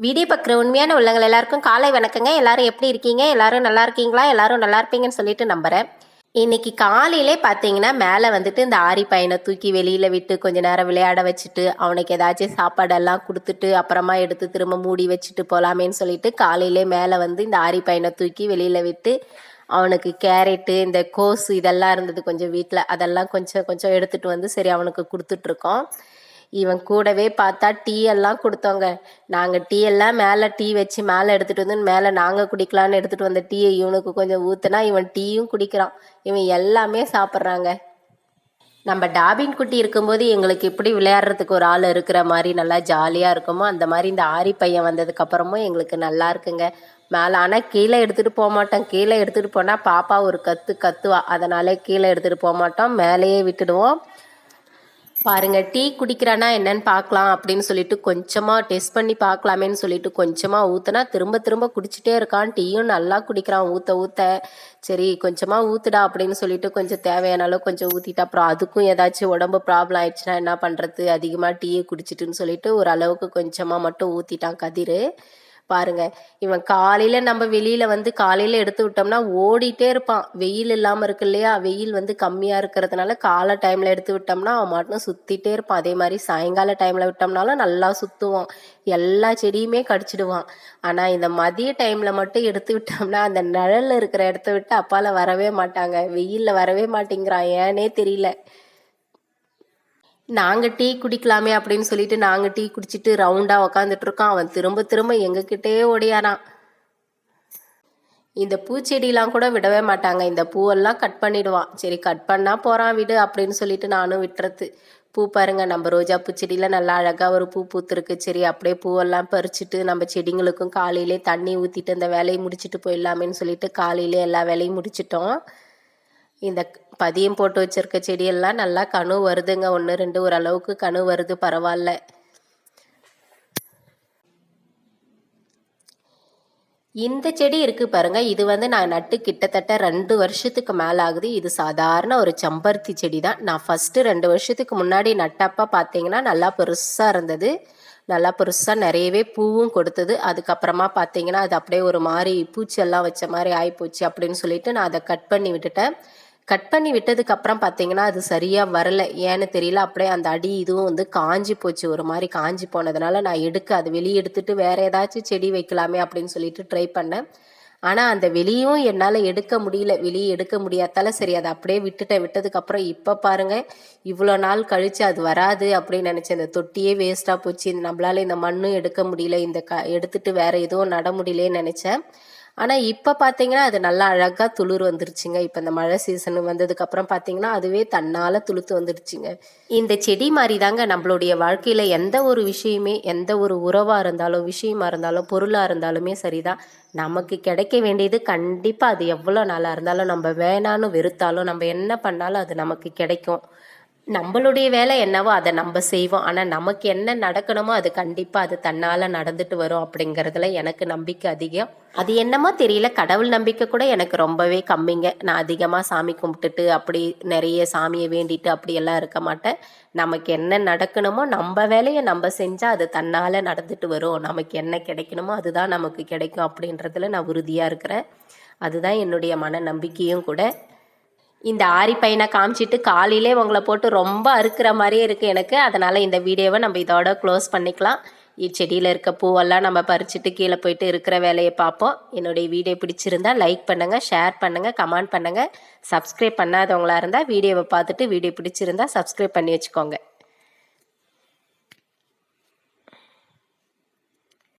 Video பார்க்குற உண்மையான உள்ளங்கள் எல்லாருக்கும் காலை வணக்கங்க. எல்லாரும் எப்படி இருக்கீங்க? எல்லாரும் நல்லா இருக்கீங்களா? எல்லாரும் நல்லா இருப்பீங்கன்னு சொல்லிட்டு நம்புறேன். இன்னைக்கு காலையிலே பார்த்தீங்கன்னா மேலே வந்துட்டு இந்த ஆரி பையனை தூக்கி வெளியில் விட்டு கொஞ்ச நேரம் விளையாட வச்சுட்டு அவனுக்கு ஏதாச்சும் சாப்பாடெல்லாம் கொடுத்துட்டு அப்புறமா எடுத்து திரும்ப மூடி வச்சுட்டு போகலாமேன்னு சொல்லிட்டு காலையிலே மேலே வந்து இந்த ஆரி பையனை தூக்கி வெளியில் விட்டு அவனுக்கு கேரட்டு இந்த கோஸ் இதெல்லாம் இருந்தது கொஞ்சம் வீட்டில் அதெல்லாம் கொஞ்சம் கொஞ்சம் எடுத்துகிட்டு வந்து சரி அவனுக்கு கொடுத்துட்ருக்கோம் இவன் கூடவே பார்த்தா டீ எல்லாம் கொடுத்தோங்க. நாங்கள் டீ எல்லாம் மேலே டீ வச்சு மேலே எடுத்துகிட்டு வந்து மேலே நாங்கள் குடிக்கலான்னு எடுத்துகிட்டு வந்த டீயை இவனுக்கு கொஞ்சம் ஊற்றுனா இவன் டீயும் குடிக்கிறான். இவன் எல்லாமே சாப்பிட்றாங்க. நம்ம டாபின் குட்டி இருக்கும்போது எங்களுக்கு எப்படி விளையாடுறதுக்கு ஒரு ஆள் இருக்கிற மாதிரி நல்லா ஜாலியாக இருக்குமோ அந்த மாதிரி இந்த ஆரி பையன் வந்ததுக்கப்புறமும் எங்களுக்கு நல்லா இருக்குங்க. மேலே ஆனால் கீழே எடுத்துகிட்டு போக மாட்டோம். கீழே எடுத்துகிட்டு போனால் பாப்பா ஒரு கத்து கத்துவா. அதனாலே கீழே எடுத்துகிட்டு போக மாட்டோம். மேலேயே விட்டுடுவோம். பாருங்க டீ குடிக்கிறானா என்னன்னு பார்க்கலாம் அப்படின்னு சொல்லிட்டு கொஞ்சமாக டெஸ்ட் பண்ணி பார்க்கலாமேன்னு சொல்லிட்டு கொஞ்சமாக ஊற்றுனா திரும்ப திரும்ப குடிச்சிட்டே இருக்கான். டீயும் நல்லா குடிக்கிறான் ஊற்ற ஊற்ற சரி கொஞ்சமாக ஊற்றுடா அப்படின்னு சொல்லிட்டு கொஞ்சம் தேவையான அளவு கொஞ்சம் ஊற்றிட்டு அப்புறம் அதுக்கும் ஏதாச்சும் உடம்பு ப்ராப்ளம் ஆயிடுச்சுன்னா என்ன பண்ணுறது அதிகமாக டீயை குடிச்சிட்டுன்னு சொல்லிட்டு ஓரளவுக்கு கொஞ்சமாக மட்டும் ஊற்றிட்டான் கதிர். பாருங்க. இவன் காலையில நம்ம வெளியில வந்து காலையில எடுத்து விட்டோம்னா ஓடிட்டே இருப்பான். வெயில் இல்லாம இருக்கு இல்லையா? வெயில் வந்து கம்மியா இருக்கிறதுனால காலை டைம்ல எடுத்து விட்டோம்னா அவன் மட்டும் சுத்திட்டே இருப்பான். அதே மாதிரி சாயங்கால டைம்ல விட்டோம்னாலும் நல்லா சுத்துவான். எல்லா செடியுமே கடிச்சிடுவான். ஆனா இந்த மதிய டைம்ல மட்டும் எடுத்து விட்டோம்னா அந்த நிழல்ல இருக்கிற இடத்த விட்டு அப்பால வரவே மாட்டாங்க. வெயில்ல வரவே மாட்டேங்கிறான். ஏனே தெரியல. நாங்கள் டீ குடிக்கலாமே அப்படின்னு சொல்லிட்டு நாங்கள் டீ குடிச்சிட்டு ரவுண்டாக உக்காந்துட்டு இருக்கோம் அவன் திரும்ப திரும்ப எங்ககிட்டே ஓடியாரான் இந்த பூச்செடியெலாம் கூட விடவே மாட்டாங்க. இந்த பூவெல்லாம் கட் பண்ணிடுவான். சரி கட் பண்ணால் போகிறான் விடு அப்படின்னு சொல்லிட்டு நானும் விட்டுறது. பூ பாருங்க நம்ம ரோஜா பூச்செடியில் நல்லா அழகாக ஒரு பூ பூத்துருக்கு. சரி அப்படியே பூவெல்லாம் பறிச்சுட்டு நம்ம செடிங்களுக்கும் காலையிலே தண்ணி ஊற்றிட்டு அந்த வேலையை முடிச்சுட்டு போயிடலாமேன்னு சொல்லிட்டு காலையிலே எல்லா வேலையும் முடிச்சிட்டோம். இந்த பதியம் போட்டு வச்சிருக்க செடியெல்லாம் நல்லா கணு வருதுங்க. ஒன்று ரெண்டு ஓரளவுக்கு கணு வருது. பரவாயில்ல இந்த செடி இருக்கு பாருங்க. இது வந்து நான் நட்டு கிட்டத்தட்ட ரெண்டு வருஷத்துக்கு மேலே ஆகுது. இது சாதாரண ஒரு செம்பருத்தி செடி தான் நான் ஃபஸ்ட்டு ரெண்டு வருஷத்துக்கு முன்னாடி நட்டப்ப பார்த்தீங்கன்னா நல்லா பெருசாக இருந்தது. நல்லா பெருசாக நிறையவே பூவும் கொடுத்தது. அதுக்கப்புறமா பார்த்தீங்கன்னா அது அப்படியே ஒரு மாதிரி பூச்செல்லாம் வச்ச மாதிரி ஆகிப்போச்சு அப்படின்னு சொல்லிட்டு நான் அதை கட் பண்ணி விட்டுட்டேன். கட் பண்ணி விட்டதுக்கு அப்புறம் பார்த்தீங்கன்னா அது சரியாக வரல. ஏன்னு தெரியல. அப்படியே அந்த அடி இதுவும் வந்து காஞ்சி போச்சு. ஒரு மாதிரி காஞ்சி போனதுனால நான் எடுக்க அது வெளியே எடுத்துட்டு வேற ஏதாச்சும் செடி வைக்கலாமே அப்படின்னு சொல்லிட்டு ட்ரை பண்ணேன். ஆனால் அந்த வெளியும் என்னால் எடுக்க முடியல. வெளியே எடுக்க முடியாதால சரி அதை அப்படியே விட்டுட்டேன். விட்டதுக்கப்புறம் இப்போ பாருங்கள் இவ்வளோ நாள் கழித்து அது வராது அப்படின்னு நினச்சேன். இந்த தொட்டியே வேஸ்ட்டாக போச்சு. நம்மளால இந்த மண்ணும் எடுக்க முடியல. இந்த க எடுத்துட்டு வேற எதுவும் நட முடியலேன்னு நினச்சேன். ஆனால் இப்போ பார்த்தீங்கன்னா அது நல்லா அழகாக துளிர் வந்துருச்சுங்க. இப்போ இந்த மழை சீசன் வந்ததுக்கப்புறம் பார்த்தீங்கன்னா அதுவே தன்னால் துளுத்து வந்துடுச்சுங்க இந்த செடி மாதிரி தாங்க நம்மளுடைய வாழ்க்கையில் எந்த ஒரு விஷயமே எந்த ஒரு உறவாக இருந்தாலும் விஷயமா இருந்தாலும் பொருளாக இருந்தாலுமே சரிதான். நமக்கு கிடைக்க வேண்டியது கண்டிப்பாக அது எவ்வளோ நாளாக இருந்தாலும் நம்ம வேணான்னு வெறுத்தாலும் நம்ம என்ன பண்ணாலும் அது நமக்கு கிடைக்கும். நம்மளுடைய வேலை என்னவோ அதை நம்ம செய்வோம். ஆனால் நமக்கு என்ன நடக்கணுமோ அது கண்டிப்பாக அது தன்னால் நடந்துட்டு வரும் அப்படிங்கிறதுல எனக்கு நம்பிக்கை அதிகம். அது என்னமோ தெரியல. கடவுள் நம்பிக்கை கூட எனக்கு ரொம்பவே கம்மிங்க. நான் அதிகமாக சாமி கும்பிட்டுட்டு அப்படி நிறைய சாமியை வேண்டிட்டு அப்படியெல்லாம் இருக்க மாட்டேன். நமக்கு என்ன நடக்கணுமோ நம்ம வேலையை நம்ம செஞ்சால் அது தன்னால் நடந்துட்டு வரும். நமக்கு என்ன கிடைக்கணுமோ அதுதான் நமக்கு கிடைக்கும் அப்படின்றதுல நான் உறுதியாக இருக்கிறேன். அதுதான் என்னுடைய மன நம்பிக்கையும் கூட. இந்த ஆரி பையனை காமிச்சிட்டு காலையிலே உங்களை போட்டு ரொம்ப அறுக்கிற மாதிரியே இருக்குது எனக்கு. அதனால் இந்த வீடியோவை நம்ம இதோட க்ளோஸ் பண்ணிக்கலாம். இச்செடியில் இருக்க பூவெல்லாம் நம்ம பறிச்சுட்டு கீழே போயிட்டு இருக்கிற வேலையை பார்ப்போம். என்னுடைய வீடியோ பிடிச்சிருந்தா லைக் பண்ணுங்கள் ஷேர் பண்ணுங்கள் கமெண்ட் பண்ணுங்கள் சப்ஸ்கிரைப் பண்ணாதவங்களாக இருந்தால் வீடியோவை பார்த்துட்டு வீடியோ பிடிச்சிருந்தா சப்ஸ்கிரைப் பண்ணி வச்சுக்கோங்க.